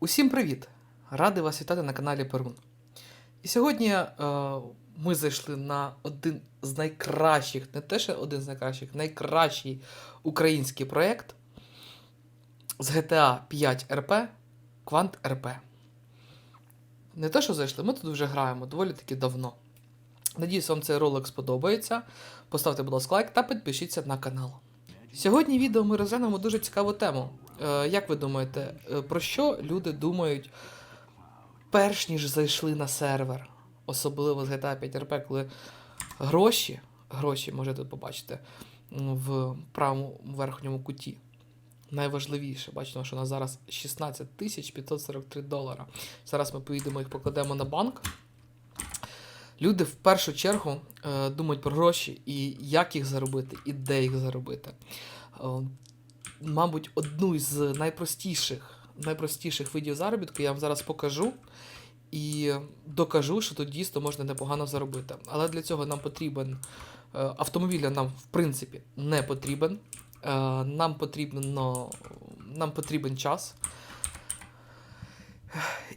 Усім привіт! Радий вас вітати на каналі Перун. І сьогодні е, ми зайшли на один з найкращих, не те, що один з найкращих, найкращий український проєкт з GTA 5 RP Quant RP. Не те, що зайшли, ми тут вже граємо доволі таки давно. Надіюсь, вам цей ролик сподобається. Поставте, будь ласка, лайк та підпишіться на канал. Сьогодні відео ми розглянемо дуже цікаву тему. Е, як ви думаєте, е, про що люди думають перш ніж зайшли на сервер? Особливо з GTA 5 RP, коли гроші, гроші можете побачити в правому верхньому куті. Найважливіше, бачимо, що у нас зараз 16 тисяч 543 долара. Зараз ми поїдемо їх покладемо на банк. Люди в першу чергу е, думають про гроші і як їх заробити, і де їх заробити. Е, мабуть, одну із найпростіших, найпростіших видів заробітку я вам зараз покажу і докажу, що тут дійсно можна непогано заробити. Але для цього нам потрібен автомобіль, автомобіля нам, в принципі, не потрібен. Е, Нам потрібно, нам потрібен час.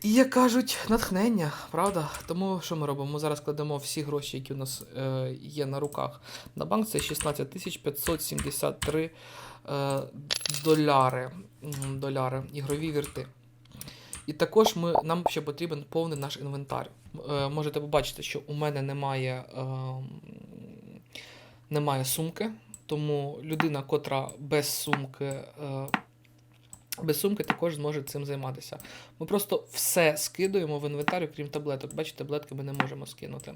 І як кажуть, натхнення, правда? Тому що ми робимо? Ми зараз кладемо всі гроші, які у нас е, є на руках. На банк це 16 тисяч 573 е, доляри, доляри, ігрові вірти. І також ми, нам ще потрібен повний наш інвентар. Е, можете побачити, що у мене немає, е, немає сумки, тому людина, котра без сумки. Е, без сумки також зможе цим займатися. Ми просто все скидуємо в інвентар, крім таблеток. Бачите, таблетки ми не можемо скинути.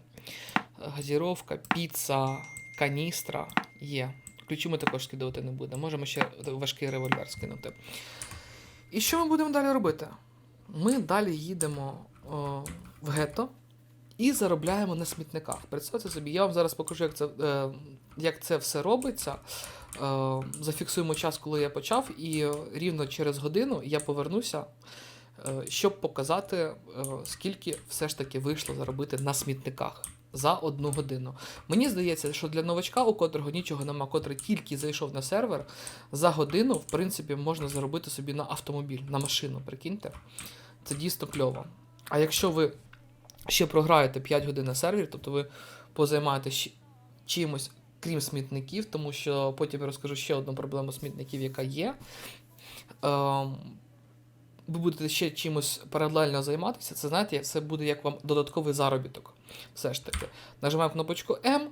Газіровка, піца, каністра є. Ключі ми також скидувати не будемо. Можемо ще важкий револьвер скинути. І що ми будемо далі робити? Ми далі їдемо о, в гетто і заробляємо на смітниках. Представте собі, я вам зараз покажу, як це, е, як це все робиться. Е, зафіксуємо час, коли я почав, і рівно через годину я повернуся, е, щоб показати, е, скільки все ж таки вийшло заробити на смітниках за одну годину. Мені здається, що для новачка, у котрого нічого нема, котрий тільки зайшов на сервер, за годину, в принципі, можна заробити собі на автомобіль, на машину, прикиньте. Це дійсно кльово. А якщо ви ще програєте 5 годин на сервері, тобто ви позаймаєтесь чимось, крім смітників, тому що потім я розкажу ще одну проблему смітників, яка є. Ем, ви будете ще чимось паралельно займатися, це знаєте, це буде як вам додатковий заробіток. Все ж таки. Нажимаємо кнопочку М,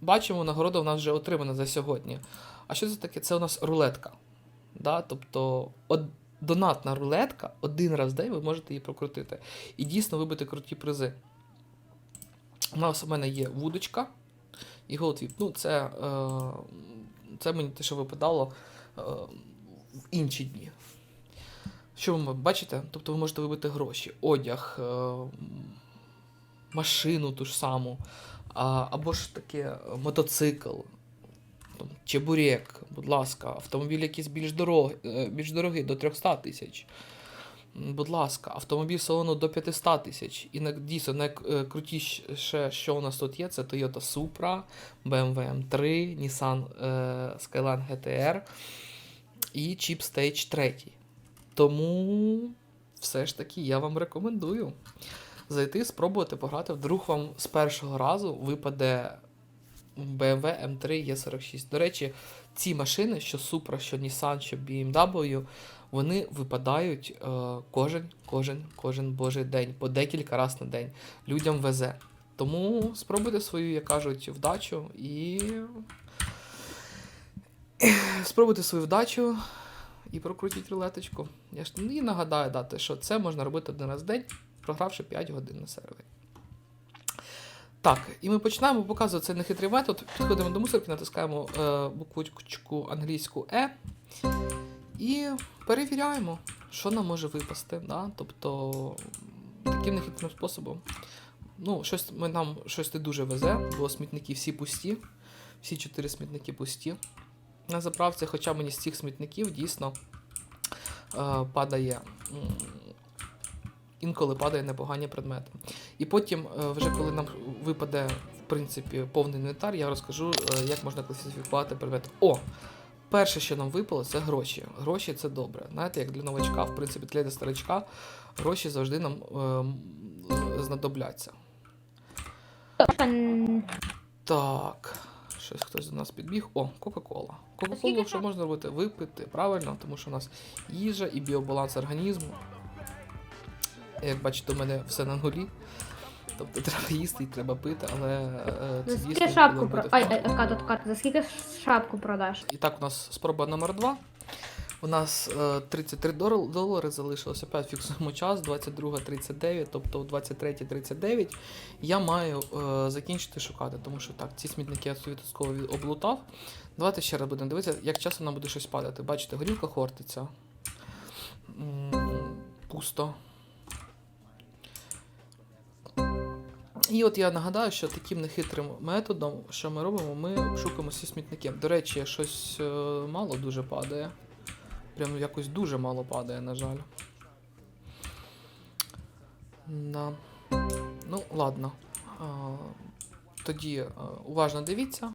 бачимо, нагорода у нас вже отримана за сьогодні. А що це таке? Це у нас рулетка. Да? Тобто од... донатна рулетка один раз в день ви можете її прокрутити. І дійсно вибити круті призи. У нас у мене є вудочка і голдвіп. Ну, це, е... це мені те, що випадало е... в інші дні. Що ви бачите? Тобто ви можете вибити гроші, одяг, е, машину ту ж саму, або ж таке мотоцикл, чебурек, будь ласка, автомобіль якийсь більш дорогий, більш дорогий до 300 тисяч. Будь ласка, автомобіль салону до 500 тисяч. І дійсно найкрутіше, що у нас тут є, це Toyota Supra, BMW M3, Nissan е, Skyline GTR і Jeep Stage 3. Тому все ж таки я вам рекомендую зайти, спробувати пограти. Вдруг вам з першого разу випаде BMW M3 E46. До речі, ці машини, що Supra, що Nissan, що BMW, вони випадають е, кожен, кожен, кожен божий день, по декілька разів на день. Людям везе. Тому спробуйте свою, як кажуть, вдачу і. Спробуйте свою вдачу і прокрутіть рулеточку. Я ж і нагадаю дати, що це можна робити один раз в день, програвши 5 годин на сервері. Так, і ми починаємо показувати цей нехитрий метод. Підходимо до мусорки, натискаємо е, буквочку англійську E і перевіряємо, що нам може випасти. Да? Тобто таким нехитрим способом. Ну, щось ми, нам щось не дуже везе, бо смітники всі пусті. Всі чотири смітники пусті на заправці, хоча мені з цих смітників дійсно е, падає. Інколи падає непогані предмети. І потім, е, вже коли нам випаде, в принципі, повний інвентар, я розкажу, е, як можна класифікувати предмети. О! Перше, що нам випало, це гроші. Гроші це добре. Знаєте, як для новачка, в принципі, для старичка, гроші завжди нам ем, знадобляться. Так. Щось хтось до нас підбіг. О, Кока-Кола. Кока-Колу що можна робити? Випити, правильно, тому що у нас їжа і біобаланс організму. Як бачите, у мене все на нулі. Тобто треба їсти і треба пити, але е, За скільки шапку про. Ай, ай, кат, от кат. За скільки шапку продаш? І так, у нас спроба номер 2. У нас е, 33 долари залишилося. Опять фіксуємо час, 22.39, тобто о 23.39 я маю е, закінчити шукати, тому що так, ці смітники я обов'язково облутав. Давайте ще раз будемо дивитися, як часто нам буде щось падати. Бачите, горілка хортиця. М, Пусто. І от я нагадаю, що таким нехитрим методом, що ми робимо, ми шукаємо всі смітники. До речі, щось е, мало дуже падає. Прям якось дуже мало падає, на жаль. Да. Ну, ладно. Тоді е, уважно дивіться.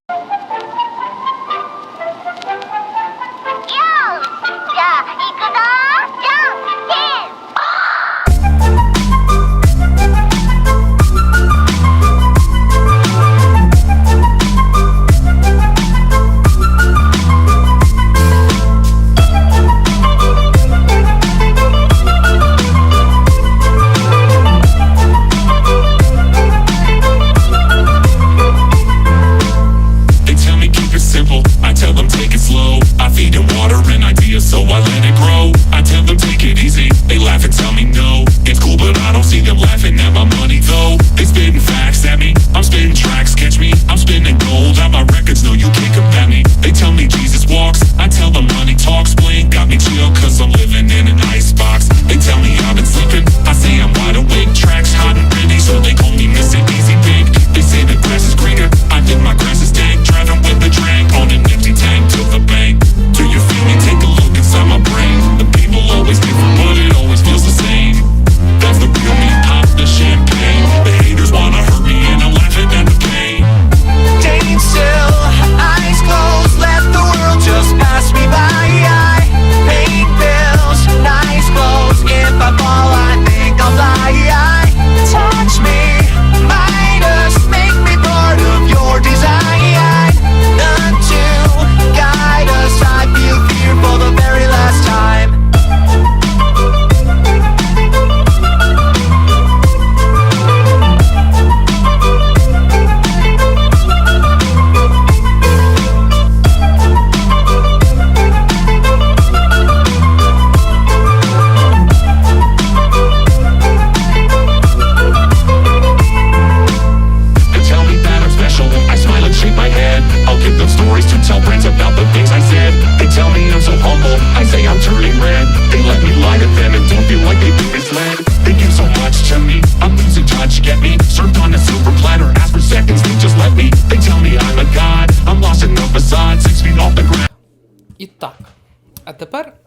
Тепер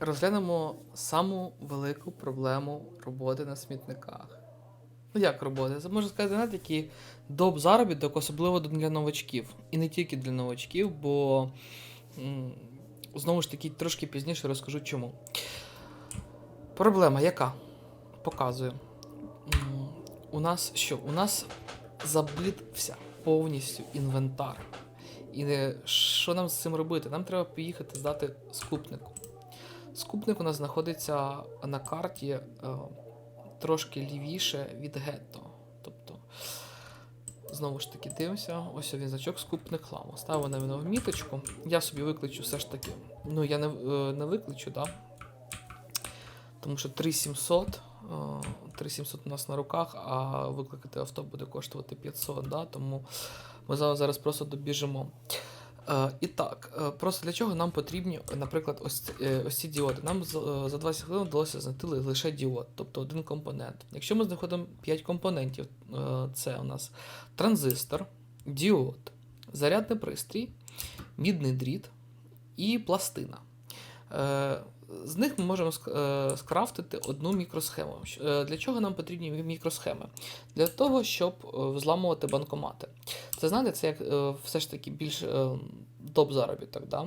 розглянемо саму велику проблему роботи на смітниках. Ну як роботи? Це можна сказати, знаєте, такий доп заробіток, особливо для новачків. І не тільки для новачків, бо знову ж таки трошки пізніше розкажу чому. Проблема яка? Показую. У нас що? У нас заблідився повністю інвентар. І е, що нам з цим робити? Нам треба поїхати здати скупнику. Скупник у нас знаходиться на карті е, трошки лівіше від гетто. Тобто, знову ж таки, дивимося, ось він значок скупник хламу. Ставимо на нього міточку. Я собі викличу все ж таки. Ну, я не, е, не викличу, да? Тому що 3700. е, 3700 у нас на руках, а викликати авто буде коштувати 500, да? тому ми зараз зараз просто добіжимо. Е, і так, е, просто для чого нам потрібні, наприклад, ось, е, ось ці діоди. Нам з- за 20 хвилин вдалося знайти лише діод, тобто один компонент. Якщо ми знаходимо 5 компонентів, це у нас транзистор, діод, зарядний пристрій, мідний дріт і пластина. З них ми можемо е, скрафтити одну мікросхему. Е, Для чого нам потрібні мікросхеми? Для того, щоб е, взламувати банкомати. Це знаєте, це як все ж таки більш доп заробіток. Да?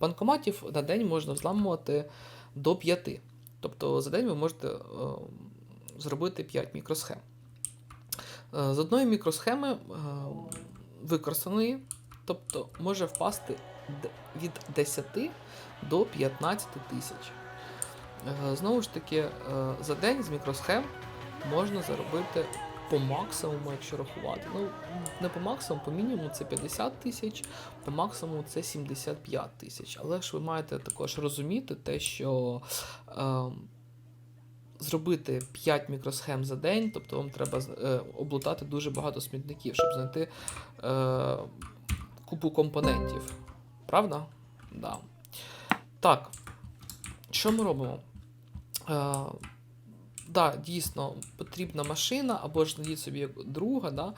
Банкоматів на день можна взламувати до 5. Тобто за день ви можете зробити 5 мікросхем. З одної мікросхеми використаної, тобто може впасти від 10 до 15 тисяч. Е, Знову ж таки, е, за день з мікросхем можна заробити по максимуму, якщо рахувати. Ну, не по максимуму, по мінімуму це 50 тисяч, по максимуму це 75 тисяч. Але ж ви маєте також розуміти те, що е, зробити 5 мікросхем за день, тобто вам треба е, облутати дуже багато смітників, щоб знайти е, купу компонентів. Правда? Да. Так. Що ми робимо? Е, да, дійсно, потрібна машина, або ж знайдіть собі друга, да,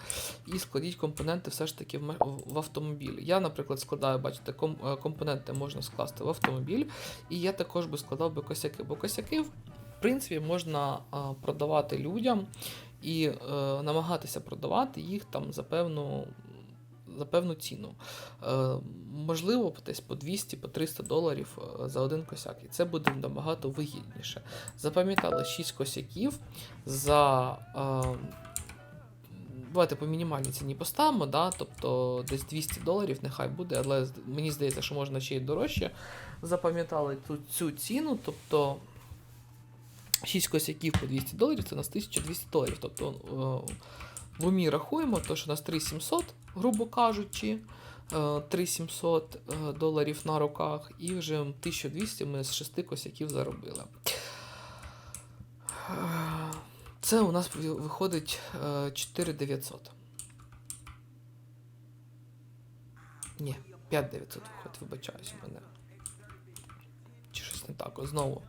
і складіть компоненти все ж таки в, в автомобіль. Я, наприклад, складаю, бачите, е, компоненти можна скласти в автомобіль, і я також би складав би косяки, бо косяки, в принципі, можна е, продавати людям і е, намагатися продавати їх там за певну. За певну ціну. Е, можливо, десь по 200 по 300 доларів е, за один косяк. І це буде набагато вигідніше. Запам'ятали 6 косяків за. Е, Давайте по мінімальній ціні поставимо, да? тобто десь 200 доларів нехай буде, але мені здається, що можна ще й дорожче. Запам'ятали цю, цю ціну, тобто 6 косяків по 200 доларів це у нас 1200 доларів. Тобто в умі рахуємо, то що у нас 3700, грубо кажучи, е, 3700 е, доларів на руках, і вже 1200 ми з 6 косяків заробили. Е, Це у нас виходить е, 4900. Ні, 5900 виходить, вибачаюсь мене. Чи щось не так, знову.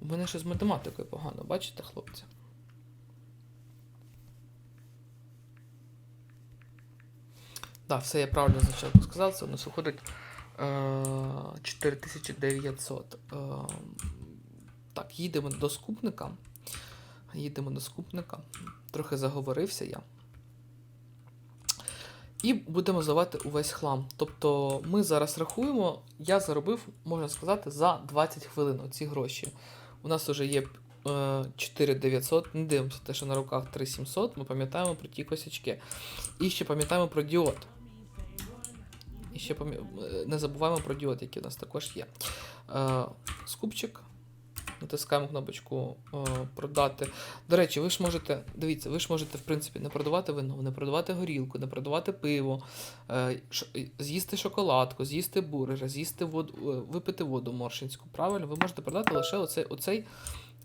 У мене щось з математикою погано, бачите, хлопці? Так, все я правильно спочатку сказав, це у нас виходить е, 4900. Е, так, їдемо до скупника. Їдемо до скупника. Трохи заговорився я. І будемо здавати увесь хлам. Тобто ми зараз рахуємо, я заробив, можна сказати, за 20 хвилин ці гроші. У нас вже є е, 4900, не дивимося те, що на руках 3700, ми пам'ятаємо про ті косячки. І ще пам'ятаємо про діод. І ще пам'я- е, не забуваємо про діод, який у нас також є. Е, скупчик. Натискаємо кнопочку е, продати. До речі, ви ж можете, дивіться, ви ж можете, в принципі, не продавати вино, не продавати горілку, не продавати пиво, е, з'їсти шоколадку, з'їсти бургер, з'їсти воду, випити воду моршинську. Правильно, ви можете продати лише оцей, оцей,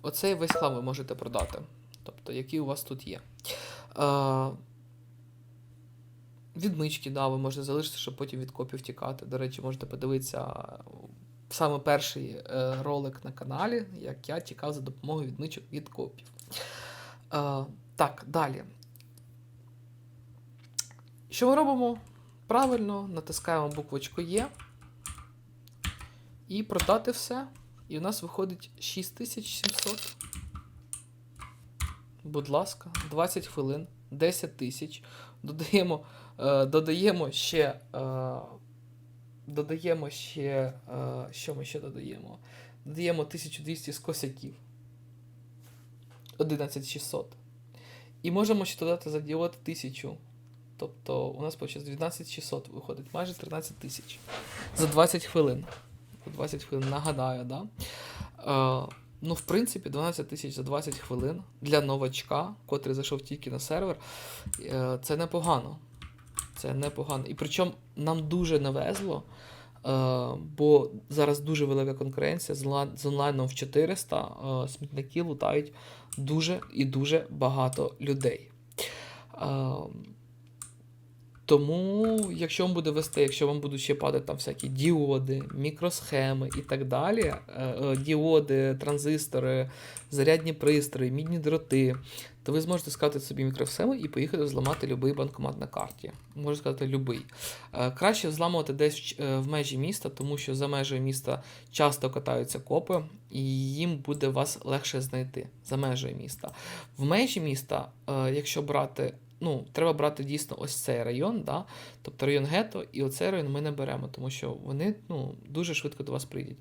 оцей весь хлам ви можете продати. Тобто, який у вас тут є. Е, Відмички, да, ви можете залишити, щоб потім від копів тікати. До речі, можете подивитися саме перший е, ролик на каналі, як я тікав за допомогою відмичок від копів. Е, так, далі. Що ми робимо? Правильно, натискаємо буквочку Є. І продати все. І у нас виходить 6700. Будь ласка, 20 хвилин, 10 тисяч. Додаємо, е, додаємо ще. Е, додаємо ще. Е, що ми ще додаємо? Додаємо 1200 з косяків. 11600. І можемо ще додати за діод 1000. Тобто у нас виходить 12600 виходить, майже 13 тисяч. За 20 хвилин. 20 хвилин, нагадаю, да? Ну, в принципі, 12 тисяч за 20 хвилин для новачка, котрий зайшов тільки на сервер, е, це непогано. Це непогано. І причому нам дуже не везло, е, бо зараз дуже велика конкуренція з, онлайн- онлайном в 400. Е, смітники лутають дуже і дуже багато людей. Тому, якщо вам буде вести, якщо вам будуть ще падати там всякі діоди, мікросхеми і так далі, е, е, діоди, транзистори, зарядні пристрої, мідні дроти, то ви зможете сказати собі мікросхеми і поїхати зламати будь-який банкомат на карті. Можу сказати, любий. Е, Краще зламувати десь в межі міста, тому що за межею міста часто катаються копи, і їм буде вас легше знайти за межею міста. В межі міста, якщо брати, ну, треба брати дійсно ось цей район, да? тобто район гетто, і оцей район ми не беремо, тому що вони ну, дуже швидко до вас прийдуть.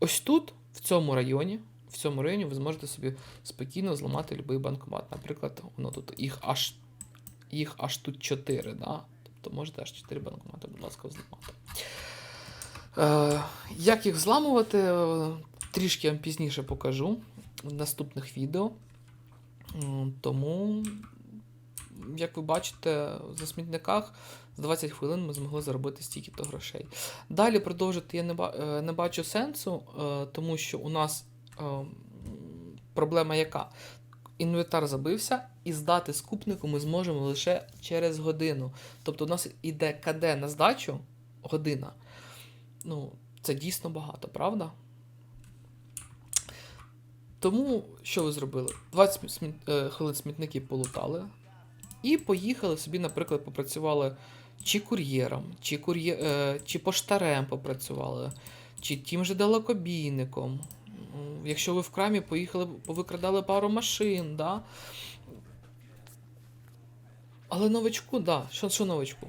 Ось тут, в цьому районі, в цьому районі ви зможете собі спокійно зламати будь-який банкомат. Наприклад, воно тут їх аж, їх аж тут 4, да? тобто можете аж 4 банкомати, будь ласка, зламати. Е, як їх зламувати, е, трішки вам пізніше покажу в наступних відео. Тому, як ви бачите, за смітниках за 20 хвилин ми змогли заробити стільки-то грошей. Далі продовжити я не, е, бачу сенсу, е, тому що у нас е, проблема яка? Інвентар забився, і здати скупнику ми зможемо лише через годину. Тобто у нас іде КД на здачу година. Ну, це дійсно багато, правда? Тому що ви зробили? 20 смі- сміт, хвилин смітники полутали. І поїхали собі, наприклад, попрацювали чи кур'єром, чи, кур'є, е, чи поштарем попрацювали, чи тим же далекобійником. Якщо ви в крамі поїхали, повикрадали пару машин, да? Але новичку, да. Що, що новичку?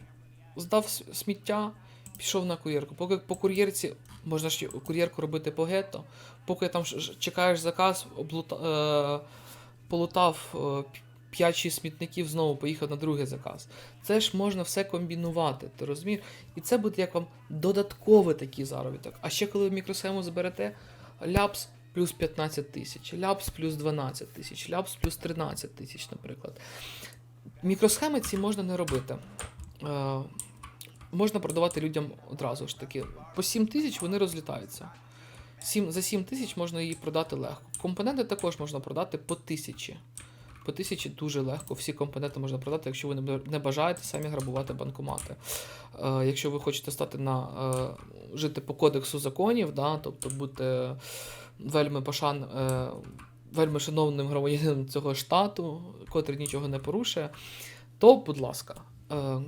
Здав сміття, пішов на кур'єрку. Поки по кур'єрці можна ж кур'єрку робити по гетто, поки там чекаєш заказ, облута, е, полутав е, 5-6 смітників, знову поїхав на другий заказ. Це ж можна все комбінувати, ти розумієш? І це буде як вам додатковий такий заробіток. А ще коли ви мікросхему зберете, ляпс плюс 15 тисяч, ляпс плюс 12 тисяч, ляпс плюс 13 тисяч, наприклад. Мікросхеми ці можна не робити. Е, можна продавати людям одразу ж таки. По 7 тисяч вони розлітаються. 7, за 7 тисяч можна її продати легко. Компоненти також можна продати по тисячі. По тисячі дуже легко. Всі компоненти можна продати, якщо ви не бажаєте самі грабувати банкомати. Е, якщо ви хочете стати на е, жити по кодексу законів, да, тобто бути вельми пошан, е, вельми шановним громадянином цього штату, котрий нічого не порушує, то, будь ласка,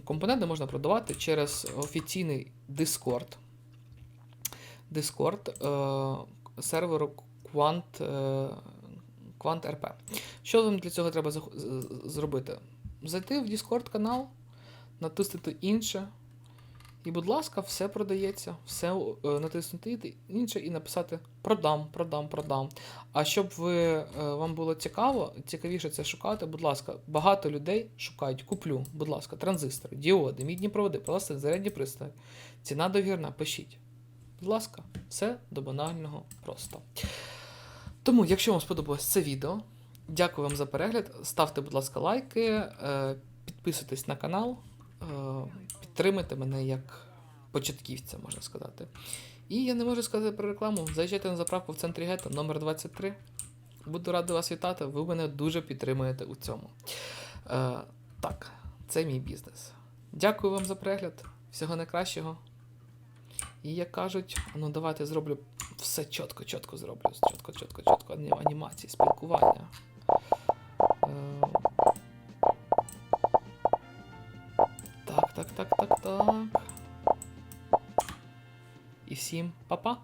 компоненти можна продавати через офіційний Discord. Discord серверу Quant, Quant RP. Що вам для цього треба зробити? Зайти в Discord канал, натиснути інше. І, будь ласка, все продається, все е, натиснути інше і написати продам, продам, продам. А щоб ви, е, вам було цікаво, цікавіше це шукати, будь ласка, багато людей шукають, куплю, будь ласка, транзистори, діоди, мідні проводи, пластик, зарядні пристрої. Ціна довірна, пишіть. Будь ласка, все до банального просто. Тому, якщо вам сподобалось це відео, дякую вам за перегляд. Ставте, будь ласка, лайки, е, підписуйтесь на канал, е, підтримайте мене як початківця, можна сказати. І я не можу сказати про рекламу. Заїжджайте на заправку в центрі гетто номер 23. Буду радий вас вітати. Ви мене дуже підтримуєте у цьому. Е, так, це мій бізнес. Дякую вам за перегляд. Всього найкращого. І як кажуть, ну давайте зроблю все чітко, чітко зроблю. Чітко, чітко, чітко. Ані- Анімації, спілкування. Е, Так, так, так, так, так. І всім па-па.